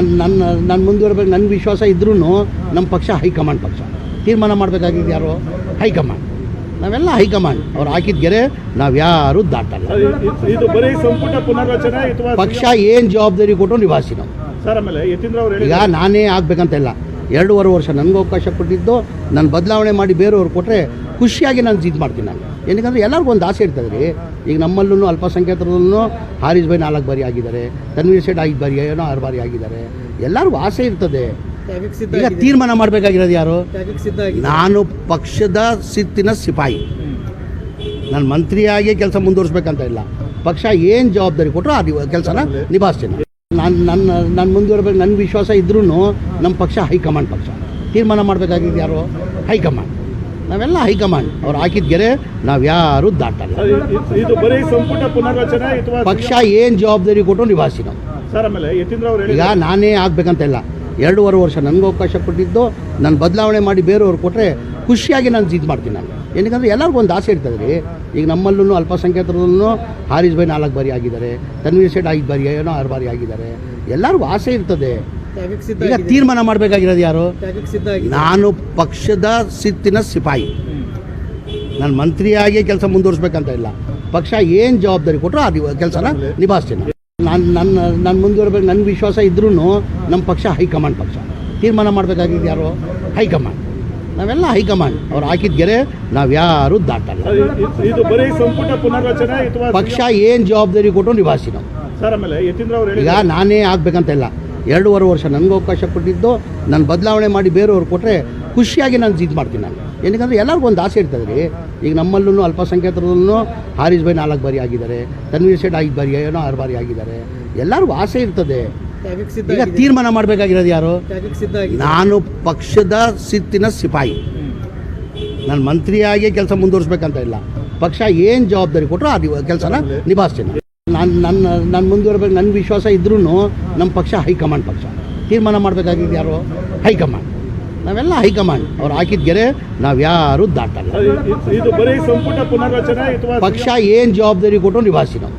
ನಾನು ನನ್ನ ನಾನು ಮುಂದುವರ್ಬೇಕು ನನ್ನ ವಿಶ್ವಾಸ ಇದ್ರೂ ನಮ್ಮ ಪಕ್ಷ ಹೈಕಮಾಂಡ್ ಪಕ್ಷ. ತೀರ್ಮಾನ ಮಾಡಬೇಕಾಗಿದ್ದು ಯಾರು? ಹೈಕಮಾಂಡ್. ನಾವೆಲ್ಲ ಹೈಕಮಾಂಡ್. ಅವ್ರು ಹಾಕಿದ ಗೆರೆ ನಾವು ಯಾರು ದಾಟಲ್ಲ. ಪಕ್ಷ ಏನು ಜವಾಬ್ದಾರಿ ಕೊಟ್ಟು ನಿಭಾಯಿಸಿ ನಾವು. ಈಗ ಹೇಳಿ ನಾನೇ ಆಗ್ಬೇಕಂತ ಇಲ್ಲ. ಎರಡೂವರೆ ವರ್ಷ ನನಗೂ ಅವಕಾಶ ಕೊಟ್ಟಿದ್ದು ನಾನು ಬದಲಾವಣೆ ಮಾಡಿ ಬೇರೆಯವ್ರು ಕೊಟ್ಟರೆ ಖುಷಿಯಾಗಿ ನಾನು ಇದು ಮಾಡ್ತೀನಿ ನಾನು. ಏನಕ್ಕಂದ್ರೆ ಎಲ್ಲರಿಗೂ ಒಂದು ಆಸೆ ಇರ್ತದೆ ರೀ. ಈಗ ನಮ್ಮಲ್ಲೂ ಅಲ್ಪಸಂಖ್ಯಾತರಲ್ಲೂ ಹಾರಿಸ್ ಬೈ ನಾಲ್ಕು ಬಾರಿ ಆಗಿದ್ದಾರೆ ತನ್ವೀರ್ ಸೇಠ್ ಐದು ಬಾರಿ ಏನೋ ಆರು ಬಾರಿ ಆಗಿದ್ದಾರೆ. ಎಲ್ಲರಿಗೂ ಆಸೆ ಇರ್ತದೆ. ಈಗ. ತೀರ್ಮಾನ ಮಾಡಬೇಕಾಗಿರೋದು ಯಾರು. ನಾನು ಪಕ್ಷದ ಸಿತ್ತಿನ ಸಿಪಾಯಿ. ನಾನು ಮಂತ್ರಿಯಾಗಿ ಕೆಲಸ ಮುಂದುವರಿಸ್ಬೇಕಂತ ಇಲ್ಲ. ಪಕ್ಷ ಏನು ಜವಾಬ್ದಾರಿ ಕೊಟ್ಟರು ಆ ಕೆಲಸನ ನಿಭಾಯಿಸ್ತೀನಿ ನಾನು ನನ್ನ ನಾನು ಮುಂದುವರಬೇಕು ನನ್ನ ವಿಶ್ವಾಸ ಇದ್ರೂ ನಮ್ಮ ಪಕ್ಷ ಹೈಕಮಾಂಡ್ ಪಕ್ಷ. ತೀರ್ಮಾನ ಮಾಡಬೇಕಾಗಿದ್ದು ಯಾರು? ಹೈಕಮಾಂಡ್. ನಾವೆಲ್ಲ ಹೈಕಮಾಂಡ್. ಅವ್ರು ಹಾಕಿದ ಗೆರೆ ನಾವು ಯಾರೂ ದಾಟಲ್ಲ. ಪಕ್ಷ ಏನು ಜವಾಬ್ದಾರಿ ಕೊಟ್ಟು ನಿಭಾಯಿಸಿ ನಾವು. ಸರ್ ಆಮೇಲೆ ಯತೀಂದ್ರ ಅವರು ಹೇಳಿ ಈಗ ನಾನೇ ಆಗ್ಬೇಕಂತ ಇಲ್ಲ. ಎರಡೂವರೆ ವರ್ಷ ನನಗೂ ಅವಕಾಶ ಕೊಟ್ಟಿದ್ದು ನಾನು ಬದಲಾವಣೆ ಮಾಡಿ ಬೇರೆಯವ್ರು ಕೊಟ್ಟರೆ ಖುಷಿಯಾಗಿ ನಾನು ಜೀದ್ ಮಾಡ್ತೀನಿ ನಾನು. ಏನಕ್ಕಂದ್ರೆ ಎಲ್ಲರಿಗೂ ಒಂದು ಆಸೆ ಇರ್ತದೆ ರೀ. ಈಗ ನಮ್ಮಲ್ಲೂ ಅಲ್ಪಸಂಖ್ಯಾತರಲ್ಲೂ ಹಾರಿಸ್ ಬೈ ನಾಲ್ಕು ಬಾರಿ ಆಗಿದ್ದಾರೆ ತನ್ವೀರ್ ಸೇಠ್ ಐದು ಬಾರಿ ಏನೋ ಆರು ಬಾರಿ ಆಗಿದ್ದಾರೆ. ಎಲ್ಲರಿಗೂ ಆಸೆ ಇರ್ತದೆ. ಈಗ ತೀರ್ಮಾನ ಮಾಡಬೇಕಾಗಿರೋದು ಯಾರು. ನಾನು ಪಕ್ಷದ ಸಿತ್ತಿನ ಸಿಪಾಯಿ. ನಾನು ಮಂತ್ರಿಯಾಗಿ ಕೆಲಸ ಮುಂದುವರಿಸ್ಬೇಕಂತ ಇಲ್ಲ. ಪಕ್ಷ ಏನು ಜವಾಬ್ದಾರಿ ಕೊಟ್ಟರು ಆ ಕೆಲಸನ ನಿಭಾಯಿಸ್ತೀನಿ ನಾನು ನನ್ನ ನನ್ನ ಮುಂದುವರ್ಬೇಕು ನನ್ನ ವಿಶ್ವಾಸ ಇದ್ರೂ ನಮ್ಮ ಪಕ್ಷ ಹೈಕಮಾಂಡ್ ಪಕ್ಷ. ತೀರ್ಮಾನ ಮಾಡಬೇಕಾಗಿದ್ದು ಯಾರು? ಹೈಕಮಾಂಡ್. ನಾವೆಲ್ಲ ಹೈಕಮಾಂಡ್. ಅವ್ರು ಹಾಕಿದ ಗೆರೆ ನಾವು ಯಾರು ದಾಟಲ್ಲ. ಪಕ್ಷ ಏನು ಜವಾಬ್ದಾರಿ ಕೊಟ್ಟು ನಿಭಾಯಿಸಿ ನಾವು. ಈಗ ನಾನೇ ಆಗಬೇಕಂತ ಇಲ್ಲ. ಎರಡೂವರೆ ವರ್ಷ ನನಗೂ ಅವಕಾಶ ಕೊಟ್ಟಿದ್ದು ನಾನು ಬದಲಾವಣೆ ಮಾಡಿ ಬೇರೆಯವ್ರು ಕೊಟ್ಟರೆ ಖುಷಿಯಾಗಿ ನಾನು ಇದು ಮಾಡ್ತೀನಿ ನಾನು. ಏನಕ್ಕಂದ್ರೆ ಎಲ್ಲರಿಗೂ ಒಂದು ಆಸೆ ಇರ್ತದೆ ರೀ. ಈಗ ನಮ್ಮಲ್ಲೂ ಅಲ್ಪಸಂಖ್ಯಾತರಲ್ಲೂ ಹಾರಿಸ್ ಬೈ ನಾಲ್ಕು ಬಾರಿ ಆಗಿದ್ದಾರೆ ತನ್ವೀರ್ ಸೇಠ್ ಐದು ಬಾರಿ ಏನೋ ಆರು ಬಾರಿ ಆಗಿದ್ದಾರೆ. ಎಲ್ಲರಿಗೂ ಆಸೆ ಇರ್ತದೆ. ಈಗ. ತೀರ್ಮಾನ ಮಾಡಬೇಕಾಗಿರೋದು ಯಾರು? ನಾನು ಪಕ್ಷದ ಸಿತ್ತಿನ ಸಿಪಾಯಿ. ನಾನು ಮಂತ್ರಿಯಾಗಿ ಕೆಲಸ ಮುಂದುವರಿಸ್ಬೇಕಂತ ಇಲ್ಲ. ಪಕ್ಷ ಏನು ಜವಾಬ್ದಾರಿ ಕೊಟ್ಟರು ಆ ಕೆಲಸನ ನಿಭಾಯಿಸ್ತೀನಿ. ನಾನು ನನ್ನ ನಾನು ಮುಂದುವರಬೇಕು ನನ್ನ ವಿಶ್ವಾಸ ಇದ್ರೂ ನಮ್ಮ ಪಕ್ಷ ಹೈಕಮಾಂಡ್ ಪಕ್ಷ. ತೀರ್ಮಾನ ಮಾಡಬೇಕಾಗಿದ್ದು ಯಾರು? ಹೈಕಮಾಂಡ್. ನಾವೆಲ್ಲ ಹೈಕಮಾಂಡ್. ಅವ್ರು ಹಾಕಿದ ಗೆರೆ ನಾವು ಯಾರೂ ದಾಟಲ್ಲ. ಪಕ್ಷ ಏನು ಜವಾಬ್ದಾರಿ ಕೊಟ್ಟು ನಿಭಾಯಿಸಿ ನಾವು.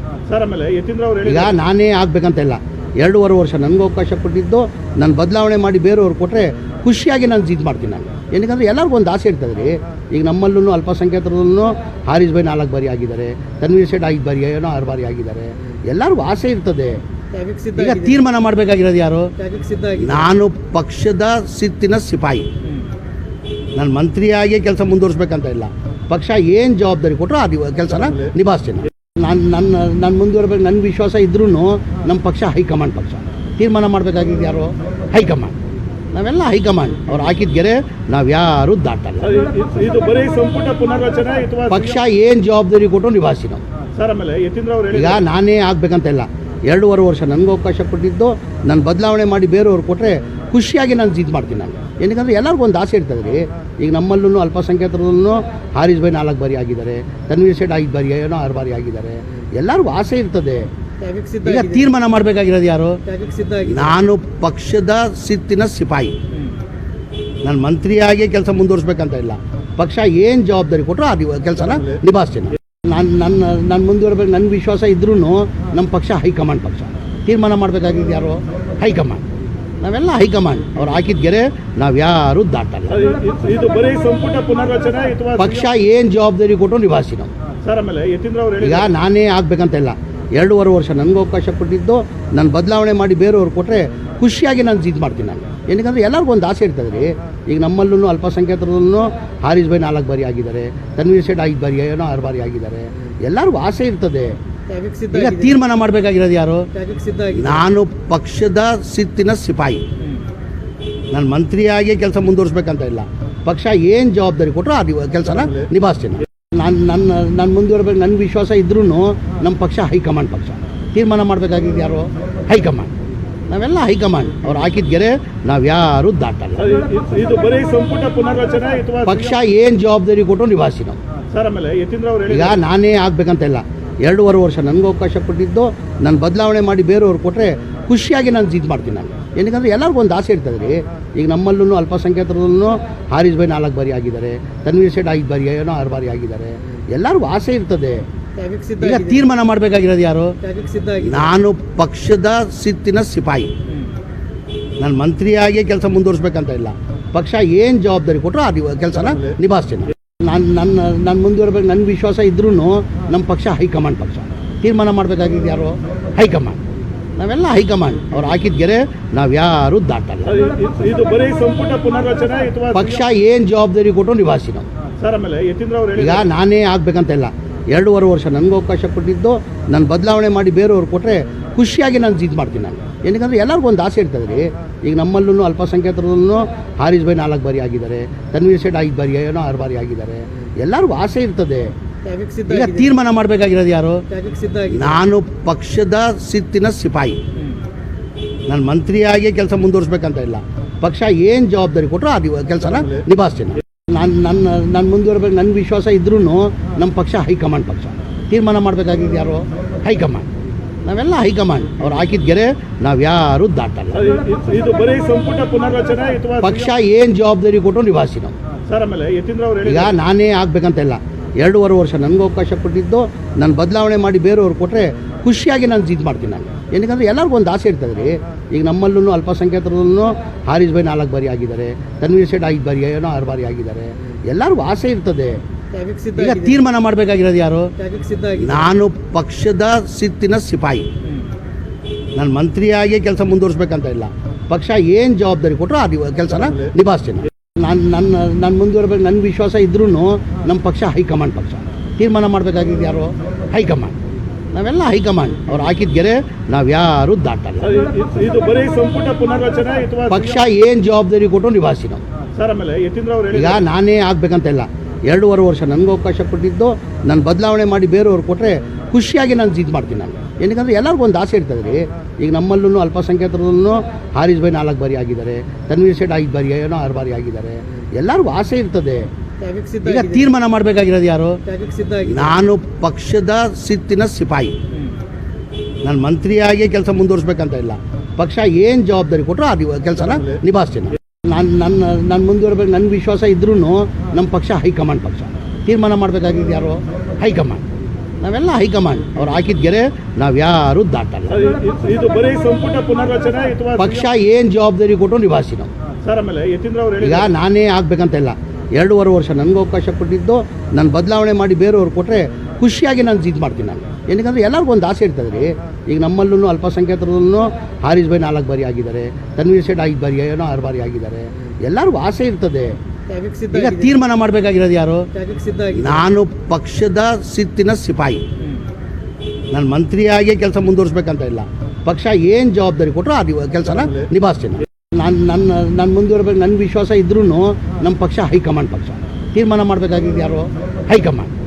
ಈಗ ನಾನೇ ಆಗ್ಬೇಕಂತ ಇಲ್ಲ. ಎರಡೂವರೆ ವರ್ಷ ನನಗೂ ಅವಕಾಶ ಕೊಟ್ಟಿದ್ದು ನಾನು ಬದಲಾವಣೆ ಮಾಡಿ ಬೇರೆಯವ್ರು ಕೊಟ್ಟರೆ ಖುಷಿಯಾಗಿ ನಾನು ಜೀದ್ ಮಾಡ್ತೀನಿ ನಾನು. ಏನಕ್ಕಂದ್ರೆ ಎಲ್ಲರಿಗೂ ಒಂದು ಆಸೆ ಇರ್ತದೆ ರೀ. ಈಗ ನಮ್ಮಲ್ಲೂ ಅಲ್ಪಸಂಖ್ಯಾತರಲ್ಲೂ ಹಾರಿಸ್ ಬೈ ನಾಲ್ಕು ಬಾರಿ ಆಗಿದ್ದಾರೆ ತನ್ವೀರ್ ಸೇಠ್ ಐದು ಬಾರಿ ಏನೋ ಆರು ಬಾರಿ ಆಗಿದ್ದಾರೆ. ಎಲ್ಲರಿಗೂ ಆಸೆ ಇರ್ತದೆ. ಈಗ. ತೀರ್ಮಾನ ಮಾಡಬೇಕಾಗಿರೋದು ಯಾರು. ನಾನು ಪಕ್ಷದ ಸಿತ್ತಿನ ಸಿಪಾಯಿ. ನಾನು ಮಂತ್ರಿಯಾಗಿ ಕೆಲಸ ಮುಂದುವರಿಸ್ಬೇಕಂತ ಇಲ್ಲ. ಪಕ್ಷ ಏನು ಜವಾಬ್ದಾರಿ ಕೊಟ್ಟರು ಆ ಕೆಲಸನ ನಿಭಾಯಿಸ್ತೀನಿ. ನಾನು ನನ್ನ ನಾನು ಮುಂದುವರ್ಬೇಕು. ನನ್ನ ವಿಶ್ವಾಸ ಇದ್ರೂ ನಮ್ಮ ಪಕ್ಷ ಹೈಕಮಾಂಡ್ ಪಕ್ಷ. ತೀರ್ಮಾನ ಮಾಡಬೇಕಾಗಿದ್ದು ಯಾರು? ಹೈಕಮಾಂಡ್. ನಾವೆಲ್ಲ ಹೈಕಮಾಂಡ್. ಅವ್ರು ಹಾಕಿದ ಗೆರೆ ನಾವು ಯಾರು ದಾಟಲ್ಲ. ಪಕ್ಷ ಏನು ಜವಾಬ್ದಾರಿ ಕೊಟ್ಟರು ನಿಭಾಯಿಸಿ ನಾವು. ಸರ್ ಆಮೇಲೆ ಯತೀಂದ್ರ ಅವರು ಹೇಳಿ ಈಗ ನಾನೇ ಆಗ್ಬೇಕಂತ ಇಲ್ಲ. ಎರಡೂವರೆ ವರ್ಷ ನನಗೂ ಅವಕಾಶ ಕೊಟ್ಟಿದ್ದು ನಾನು ಬದಲಾವಣೆ ಮಾಡಿ ಬೇರೆಯವ್ರು ಕೊಟ್ಟರೆ ಖುಷಿಯಾಗಿ ನಾನು ಇದು ಮಾಡ್ತೀನಿ ನಾನು. ಏನಕ್ಕಂದ್ರೆ ಎಲ್ಲರಿಗೂ ಒಂದು ಆಸೆ ಇರ್ತದೆ ರೀ ಈಗ ನಮ್ಮಲ್ಲೂ ಅಲ್ಪಸಂಖ್ಯಾತರಲ್ಲೂ ಹಾರಿಸ್ ಬೈ ನಾಲ್ಕು ಬಾರಿ ಆಗಿದ್ದಾರೆ ತನ್ವೀರ್ ಸೇಠ್ ಐದು ಬಾರಿ ಏನೋ ಆರು ಬಾರಿ ಆಗಿದ್ದಾರೆ. ಎಲ್ಲರಿಗೂ ಆಸೆ ಇರ್ತದೆ. ಈಗ ತೀರ್ಮಾನ ಮಾಡಬೇಕಾಗಿರೋದು ಯಾರು. ನಾನು ಪಕ್ಷದ ಸಿತ್ತಿನ ಸಿಪಾಯಿ. ನಾನು ಮಂತ್ರಿಯಾಗಿ ಕೆಲಸ ಮುಂದುವರಿಸ್ಬೇಕಂತ ಇಲ್ಲ. ಪಕ್ಷ ಏನು ಜವಾಬ್ದಾರಿ ಕೊಟ್ಟರು ಆ ಕೆಲಸನ ನಿಭಾಯಿಸ್ತೀನಿ ನಾನು ನನ್ನ ನಾನು ಮುಂದುವರಬೇಕು ನನ್ನ ವಿಶ್ವಾಸ ಇದ್ರೂ ನಮ್ಮ ಪಕ್ಷ ಹೈಕಮಾಂಡ್ ಪಕ್ಷ. ತೀರ್ಮಾನ ಮಾಡಬೇಕಾಗಿದ್ದು ಯಾರು? ಹೈಕಮಾಂಡ್. ನಾವೆಲ್ಲ ಹೈಕಮಾಂಡ್. ಅವ್ರು ಹಾಕಿದ ಗೆರೆ ನಾವು ಯಾರು ದಾಟಲ್ಲ. ಪಕ್ಷ ಏನು ಜವಾಬ್ದಾರಿ ಕೊಟ್ಟು ನಿಭಾಯಿಸಿ ನಾವು. ಈಗ ನಾನೇ ಆಗ್ಬೇಕಂತ ಇಲ್ಲ. ಎರಡೂವರೆ ವರ್ಷ ನನಗೂ ಅವಕಾಶ ಕೊಟ್ಟಿದ್ದು ನಾನು ಬದಲಾವಣೆ ಮಾಡಿ ಬೇರೆಯವ್ರು ಕೊಟ್ಟರೆ ಖುಷಿಯಾಗಿ ನಾನು ಇದು ಮಾಡ್ತೀನಿ ನಾನು. ಏನಕ್ಕಂದ್ರೆ ಎಲ್ಲರಿಗೂ ಒಂದು ಆಸೆ ಇರ್ತದೆ ರೀ. ಈಗ ನಮ್ಮಲ್ಲೂ ಅಲ್ಪಸಂಖ್ಯಾತರಲ್ಲೂ ಹಾರಿಸ್ ಬೈ ನಾಲ್ಕು ಬಾರಿ ಆಗಿದ್ದಾರೆ ತನ್ವೀರ್ ಸೇಠ್ ಐದು ಬಾರಿ ಏನೋ ಆರು ಬಾರಿ ಆಗಿದ್ದಾರೆ. ಎಲ್ಲರಿಗೂ ಆಸೆ ಇರ್ತದೆ. ಈಗ. ತೀರ್ಮಾನ ಮಾಡಬೇಕಾಗಿರೋದು ಯಾರು. ನಾನು ಪಕ್ಷದ ಸಿತ್ತಿನ ಸಿಪಾಯಿ. ನಾನು ಮಂತ್ರಿಯಾಗಿ ಕೆಲಸ ಮುಂದುವರಿಸ್ಬೇಕಂತ ಇಲ್ಲ. ಪಕ್ಷ ಏನು ಜವಾಬ್ದಾರಿ ಕೊಟ್ಟರು ಆ ಕೆಲಸನ ನಿಭಾಯಿಸ್ತೀನಿ ನಾನು ನನ್ನ ನಾನು ಮುಂದುವರ್ಬೇಕು ನನ್ನ ವಿಶ್ವಾಸ ಇದ್ರೂ ನಮ್ಮ ಪಕ್ಷ ಹೈಕಮಾಂಡ್ ಪಕ್ಷ. ತೀರ್ಮಾನ ಮಾಡಬೇಕಾಗಿದ್ದು ಯಾರು? ಹೈಕಮಾಂಡ್. ನಾವೆಲ್ಲ ಹೈಕಮಾಂಡ್. ಅವ್ರು ಹಾಕಿದ ಗೆರೆ ನಾವು ಯಾರು ದಾಟಲ್ಲ. ಪಕ್ಷ ಏನು ಜವಾಬ್ದಾರಿ ಕೊಟ್ಟು ನಿಭಾಯಿಸಿ ನಾವು. ಈಗ ನಾನೇ ಆಗ್ಬೇಕಂತ ಇಲ್ಲ. ಎರಡೂವರೆ ವರ್ಷ ನನಗೂ ಅವಕಾಶ ಕೊಟ್ಟಿದ್ದು ನಾನು ಬದಲಾವಣೆ ಮಾಡಿ ಬೇರೆಯವ್ರು ಕೊಟ್ಟರೆ ಖುಷಿಯಾಗಿ ನಾನು ಇದು ಮಾಡ್ತೀನಿ ನಾನು. ಏನಕ್ಕಂದ್ರೆ ಎಲ್ಲರಿಗೂ ಒಂದು ಆಸೆ ಇರ್ತದೆ ರೀ. ಈಗ ನಮ್ಮಲ್ಲೂ ಅಲ್ಪಸಂಖ್ಯಾತರಲ್ಲೂ ಹಾರಿಸ್ ಬೈ ನಾಲ್ಕು ಬಾರಿ ಆಗಿದ್ದಾರೆ ತನ್ವೀರ್ ಸೇಠ್ ಐದು ಬಾರಿ ಏನೋ ಆರು ಬಾರಿ ಆಗಿದ್ದಾರೆ. ಎಲ್ಲರಿಗೂ ಆಸೆ ಇರ್ತದೆ. ಈಗ. ತೀರ್ಮಾನ ಮಾಡಬೇಕಾಗಿರೋದು ಯಾರು? ನಾನು ಪಕ್ಷದ ಸಿತ್ತಿನ ಸಿಪಾಯಿ. ನಾನು ಮಂತ್ರಿಯಾಗಿ ಕೆಲಸ ಮುಂದುವರಿಸ್ಬೇಕಂತ ಇಲ್ಲ. ಪಕ್ಷ ಏನು ಜವಾಬ್ದಾರಿ ಕೊಟ್ಟರು ಆ ಕೆಲಸನ ನಿಭಾಯಿಸ್ತೀನಿ. ನಾನು ನನ್ನ ನಾನು ಮುಂದುವರ್ಬೇಕು ನನ್ನ ವಿಶ್ವಾಸ ಇದ್ರೂ ನಮ್ಮ ಪಕ್ಷ ಹೈಕಮಾಂಡ್ ಪಕ್ಷ. ತೀರ್ಮಾನ ಮಾಡಬೇಕಾಗಿದ್ದು ಯಾರು? ಹೈಕಮಾಂಡ್. ನಾವೆಲ್ಲ ಹೈಕಮಾಂಡ್. ಅವ್ರು ಹಾಕಿದ ಗೆರೆ ನಾವು ಯಾರೂ ದಾಟಲ್ಲ. ಇದು- ಇದು ಬರೀ ಸಂಪುಟ ಪುನರ್ರಚನೆ ಅಥವಾ ಪಕ್ಷ ಏನು ಜವಾಬ್ದಾರಿ ಕೊಟ್ಟು ನಿವಾಸಿ ನಾವು. ಸರ್ ಆಮೇಲೆ ಯತೀಂದ್ರ ಅವರು ಈಗ ನಾನೇ ಆಗ್ಬೇಕಂತೆಲ್ಲ ಎರಡೂವರೆ ವರ್ಷ ನನಗೂ ಅವಕಾಶ ಕೊಟ್ಟಿದ್ದು ನಾನು ಬದಲಾವಣೆ ಮಾಡಿ ಬೇರೆಯವ್ರು ಕೊಟ್ಟರೆ ಖುಷಿಯಾಗಿ ನಾನು ಇದು ಮಾಡ್ತೀನಿ ನಾನು. ಏನಕ್ಕಂದ್ರೆ ಎಲ್ಲರಿಗೂ ಒಂದು ಆಸೆ ಇರ್ತದೆ ರೀ. ಈಗ ನಮ್ಮಲ್ಲೂ ಅಲ್ಪಸಂಖ್ಯಾತರಲ್ಲೂ ಹಾರಿಸ್ ಬೈ ನಾಲ್ಕು ಬಾರಿ ಆಗಿದ್ದಾರೆ ತನ್ವೀರ್ ಸೇಠ್ ಐದು ಬಾರಿ ಏನೋ ಆರು ಬಾರಿ ಆಗಿದ್ದಾರೆ. ಎಲ್ಲರಿಗೂ ಆಸೆ ಇರ್ತದೆ. ಈಗ. ತೀರ್ಮಾನ ಮಾಡಬೇಕಾಗಿರೋದು ಯಾರು. ನಾನು ಪಕ್ಷದ ಸಿತ್ತಿನ ಸಿಪಾಯಿ. ನಾನು ಮಂತ್ರಿಯಾಗಿ ಕೆಲಸ ಮುಂದುವರಿಸ್ಬೇಕಂತ ಇಲ್ಲ. ಪಕ್ಷ ಏನು ಜವಾಬ್ದಾರಿ ಕೊಟ್ಟರು ಅದು ಕೆಲಸನ ನಿಭಾಯಿಸ್ತೀನಿ. ನಾನು ನನ್ನ ನಾನು ಮುಂದುವರ್ಬೇಕು ನನ್ನ ವಿಶ್ವಾಸ ಇದ್ರೂ ನಮ್ಮ ಪಕ್ಷ ಹೈಕಮಾಂಡ್ ಪಕ್ಷ. ತೀರ್ಮಾನ ಮಾಡಬೇಕಾಗಿದ್ದು ಯಾರು? ಹೈಕಮಾಂಡ್. ನಾವೆಲ್ಲ ಹೈಕಮಾಂಡ್. ಅವ್ರು ಹಾಕಿದ ಗೆರೆ ನಾವು ಯಾರು ದಾಟಲ್ಲ. ಪಕ್ಷ ಏನು ಜವಾಬ್ದಾರಿ ಕೊಟ್ಟರು ನಿಭಾಯಿಸಿ ನಾವು. ಸರ್ ಆಮೇಲೆ ಯತೀಂದ್ರ ಅವರು ಈಗ ನಾನೇ ಆಗ್ಬೇಕಂತ ಇಲ್ಲ. ಎರಡೂವರೆ ವರ್ಷ ನನಗೂ ಅವಕಾಶ ಕೊಟ್ಟಿದ್ದು ನಾನು ಬದಲಾವಣೆ ಮಾಡಿ ಬೇರೆಯವ್ರು ಕೊಟ್ಟರೆ ಖುಷಿಯಾಗಿ ನಾನು ಜಿದ್ದು ಮಾಡ್ತೀನಿ ನಾನು. ಏನಕ್ಕಂದ್ರೆ ಎಲ್ಲರಿಗೂ ಒಂದು ಆಸೆ ಇರ್ತದೆ ರೀ. ಈಗ ನಮ್ಮಲ್ಲೂ ಅಲ್ಪಸಂಖ್ಯಾತರಲ್ಲೂ ಹಾರಿಸ್ ಬೈ ನಾಲ್ಕು ಬಾರಿ ಆಗಿದ್ದಾರೆ ತನ್ವೀರ್ ಸೇಠ್ ಐದು ಬಾರಿ ಏನೋ ಆರು ಬಾರಿ ಆಗಿದ್ದಾರೆ. ಎಲ್ಲರಿಗೂ ಆಸೆ ಇರ್ತದೆ. ಈಗ. ತೀರ್ಮಾನ ಮಾಡಬೇಕಾಗಿರೋದು ಯಾರು. ನಾನು ಪಕ್ಷದ ಸಿತ್ತಿನ ಸಿಪಾಯಿ. ನಾನು ಮಂತ್ರಿಯಾಗಿ ಕೆಲಸ ಮುಂದುವರಿಸ್ಬೇಕಂತ ಇಲ್ಲ. ಪಕ್ಷ ಏನು ಜವಾಬ್ದಾರಿ ಕೊಟ್ಟರು ಆ ಕೆಲಸನ ನಿಭಾಯಿಸ್ತೀನಿ ನಾನು ನನ್ನ ನಾನು ಮುಂದುವರ್ಬೇಕು ನನ್ನ ವಿಶ್ವಾಸ ಇದ್ರೂ ನಮ್ಮ ಪಕ್ಷ ಹೈಕಮಾಂಡ್ ಪಕ್ಷ. ತೀರ್ಮಾನ ಮಾಡಬೇಕಾಗಿದ್ದು ಯಾರು? ಹೈಕಮಾಂಡ್. ನಾವೆಲ್ಲ ಹೈಕಮಾಂಡ್. ಅವ್ರು ಹಾಕಿದ ಗೆರೆ ನಾವು ಯಾರು ದಾಟಲ್ಲ. ಪಕ್ಷ ಏನು ಜವಾಬ್ದಾರಿ ಕೊಟ್ಟು ನಿಭಾಯಿಸಿ ನಾವು. ಈಗ ಹೇಳಿದ್ರು. ನಾನೇ ಆಗ್ಬೇಕಂತ ಇಲ್ಲ. ಎರಡೂವರೆ ವರ್ಷ ನನಗೂ ಅವಕಾಶ ಕೊಟ್ಟಿದ್ದು ನಾನು ಬದಲಾವಣೆ ಮಾಡಿ ಬೇರೆಯವ್ರು ಕೊಟ್ಟರೆ ಖುಷಿಯಾಗಿ ನಾನು ಜೀದ್ ಮಾಡ್ತೀನಿ ನಾನು. ಏನಕ್ಕಂದ್ರೆ ಎಲ್ಲರಿಗೂ ಒಂದು ಆಸೆ ಇರ್ತದೆ ರೀ. ಈಗ ನಮ್ಮಲ್ಲೂ ಅಲ್ಪಸಂಖ್ಯಾತರಲ್ಲೂ ಹಾರಿಸ್ ಬೈ ನಾಲ್ಕು ಬಾರಿ ಆಗಿದ್ದಾರೆ ತನ್ವೀರ್ ಸೇಠ್ ಐದು ಬಾರಿ ಏನೋ ಆರು ಬಾರಿ ಆಗಿದ್ದಾರೆ. ಎಲ್ಲರಿಗೂ ಆಸೆ ಇರ್ತದೆ. ಈಗ. ತೀರ್ಮಾನ ಮಾಡಬೇಕಾಗಿರೋದು ಯಾರು? ನಾನು ಪಕ್ಷದ ಸಿತ್ತಿನ ಸಿಪಾಯಿ. ನಾನು ಮಂತ್ರಿಯಾಗಿ ಕೆಲಸ ಮುಂದುವರಿಸ್ಬೇಕಂತ ಇಲ್ಲ. ಪಕ್ಷ ಏನು ಜವಾಬ್ದಾರಿ ಕೊಟ್ಟರು ಆ ಕೆಲಸನ ನಿಭಾಯಿಸ್ತೀನಿ ನಾನು ನನ್ನ ನಾನು ಮುಂದುವರ್ಬೇಕು ನನ್ನ ವಿಶ್ವಾಸ ಇದ್ರೂ ನಮ್ಮ ಪಕ್ಷ ಹೈಕಮಾಂಡ್ ಪಕ್ಷ. ತೀರ್ಮಾನ ಮಾಡಬೇಕಾಗಿದ್ದು ಯಾರು? ಹೈಕಮಾಂಡ್. ನಾವೆಲ್ಲ ಹೈಕಮಾಂಡ್. ಅವ್ರು ಹಾಕಿದ ಗೆರೆ ನಾವು ಯಾರೂ ದಾಟಲ್ಲ. ಪಕ್ಷ ಏನು ಜವಾಬ್ದಾರಿ ಕೊಟ್ಟು ನಿಭಾಯಿಸಿ ನಾವು. ಈಗ ನಾನೇ ಆಗ್ಬೇಕಂತ ಇಲ್ಲ. ಎರಡೂವರೆ ವರ್ಷ ನನಗೂ ಅವಕಾಶ ಕೊಟ್ಟಿದ್ದು ನಾನು ಬದಲಾವಣೆ ಮಾಡಿ ಬೇರೆಯವ್ರು ಕೊಟ್ಟರೆ ಖುಷಿಯಾಗಿ ನಾನು ಇದು ಮಾಡ್ತೀನಿ ನಾನು. ಏನಕ್ಕಂದ್ರೆ ಎಲ್ಲರಿಗೂ ಒಂದು ಆಸೆ ಇರ್ತದೆ ರೀ. ಈಗ ನಮ್ಮಲ್ಲೂ ಅಲ್ಪಸಂಖ್ಯಾತರಲ್ಲೂ ಹಾರಿಸ್ ಬೈ ನಾಲ್ಕು ಬಾರಿ ಆಗಿದ್ದಾರೆ ತನ್ವೀರ್ ಸೇಠ್ ಐದು ಬಾರಿ ಏನೋ ಆರು ಬಾರಿ ಆಗಿದ್ದಾರೆ. ಎಲ್ಲರಿಗೂ ಆಸೆ ಇರ್ತದೆ. ಈಗ. ತೀರ್ಮಾನ ಮಾಡಬೇಕಾಗಿರೋದು ಯಾರು? ನಾನು ಪಕ್ಷದ ಸಿತ್ತಿನ ಸಿಪಾಯಿ. ನಾನು ಮಂತ್ರಿಯಾಗಿ ಕೆಲಸ ಮುಂದುವರಿಸ್ಬೇಕಂತ ಇಲ್ಲ. ಪಕ್ಷ ಏನು ಜವಾಬ್ದಾರಿ ಕೊಟ್ಟರು ಆ ಕೆಲಸನ ನಿಭಾಯಿಸ್ತೀನಿ ನಾನು. ನನ್ನ ನಾನು ಮುಂದುವರ್ಬೇಕು ನನ್ನ ವಿಶ್ವಾಸ ಇದ್ರೂ ನಮ್ಮ ಪಕ್ಷ ಹೈಕಮಾಂಡ್ ಪಕ್ಷ. ತೀರ್ಮಾನ ಮಾಡಬೇಕಾಗಿದ್ದು ಯಾರು? ಹೈಕಮಾಂಡ್.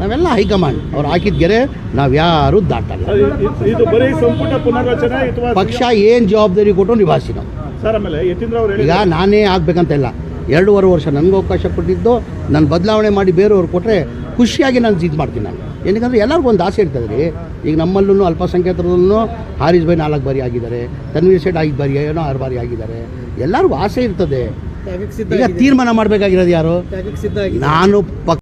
ನಾವೆಲ್ಲ ಹೈಕಮಾಂಡ್. ಅವ್ರು ಹಾಕಿದ ಗೆರೆ ನಾವು ಯಾರೂ ದಾಟಲ್ಲ. ಇದು- ಇದು ಬರೀ ಸಂಪುಟ ಪುನರ್ರಚನೆ ಅಥವಾ ಪಕ್ಷ ಏನು ಜವಾಬ್ದಾರಿ ಕೊಟ್ಟು ನಿಭಾಯಿಸಿ ನಾವು. ಸರ್ ಆಮೇಲೆ ಯತೀಂದ್ರ ಅವರು ಈಗ ನಾನೇ ಆಗ್ಬೇಕಂತ ಇಲ್ಲ. ಎರಡೂವರೆ ವರ್ಷ ನನಗೂ ಅವಕಾಶ ಕೊಟ್ಟಿದ್ದು ನಾನು ಬದಲಾವಣೆ ಮಾಡಿ ಬೇರೆಯವ್ರು ಕೊಟ್ಟರೆ ಖುಷಿಯಾಗಿ ನಾನು ಇದು ಮಾಡ್ತೀನಿ ನಾನು. ಏನಕ್ಕಂದ್ರೆ ಎಲ್ಲರಿಗೂ ಒಂದು ಆಸೆ ಇರ್ತದೆ ರೀ ಈಗ ನಮ್ಮಲ್ಲೂ ಅಲ್ಪಸಂಖ್ಯಾತರಲ್ಲೂ ಹಾರಿಸ್ ಬೈ ನಾಲ್ಕು ಬಾರಿ ಆಗಿದ್ದಾರೆ ತನ್ವೀರ್ ಸೇಠ್ ಐದು ಬಾರಿ ಏನೋ ಆರು ಬಾರಿ ಆಗಿದ್ದಾರೆ. ಎಲ್ಲರಿಗೂ ಆಸೆ ಇರ್ತದೆ. ಈಗ. ತೀರ್ಮಾನ ಮಾಡಬೇಕಾಗಿರೋದು ಯಾರು. ನಾನು